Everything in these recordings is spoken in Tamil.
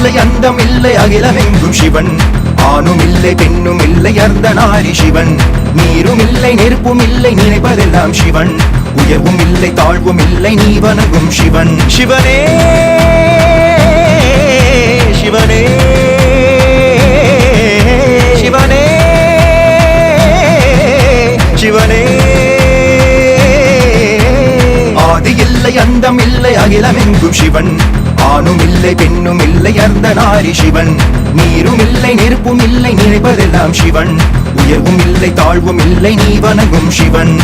இல்லை அந்தம் இல்லை அகிலமெங்கும் சிவன். ஆணும் இல்லை பெண்ணும் இல்லை அர்த்த நாரி சிவன். நீரும் இல்லை நெருப்பும் இல்லை நினைப்பதெல்லாம் சிவன். உயர்வும் இல்லை தாழ்வும் இல்லை நீ வணங்கும் சிவன். சிவனே சிவனே சிவனே சிவனே. ஆதி இல்லை அந்தம் இல்லை அகிலமெங்கும் சிவன். ஆணும் இல்லை பெண்ணும் இல்லை அந்த நாரி சிவன். நீரும் இல்லை நெருப்பும் இல்லை நினைப்பதெல்லாம் சிவன். உயர்வும் இல்லை தாழ்வும் இல்லை நீ வணங்கும் சிவன்.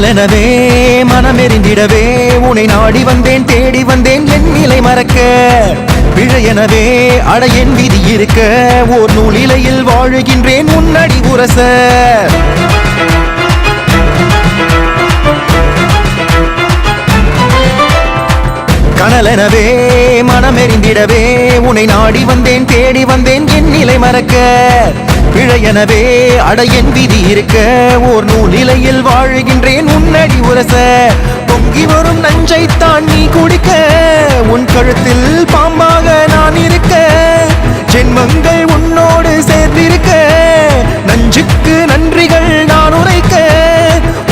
கனலெனவே மனமெறிந்திடவே உனை நாடி வந்தேன் தேடி வந்தேன் என் நிலை மறக்க. பிழையெனவே அட என் விதி இருக்க ஓர் நூலிலையில் வாழுகின்றேன் உன்னடி உரச. கனலெனவே மனமெறிந்திடவே உன்னை நாடி வந்தேன் தேடி வந்தேன் என் நிலை மறக்க. பிழையெனவே அடையன் விதி இருக்க. ஓர் நூலிலையில் வாழ்கின்றேன் உன்னடி உரச. பொங்கி வரும் நஞ்சைத்தான் நீ குடிக்க. உன் கழுத்தில் பாம்பாக நான் இருக்க. ஜென்மங்கள் உன்னோடு சேர்ந்திருக்க. நஞ்சுக்கு நன்றிகள் நான் உரைக்க.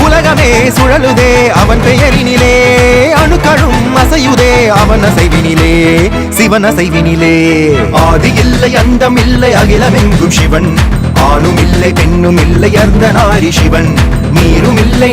உலகமே சுழலுதே அவன் பெயரினிலே. அணுக்களும் அசையுதே அவன் அசைவினிலே சிவன் அசைவினிலே. ஆதியில் இல்லை அந்தம் இல்லை அகிலமெங்கும் சிவன். ஆணும் இல்லை பெண்ணும் இல்லை அர்த்த நாரி சிவன். நீரும் இல்லை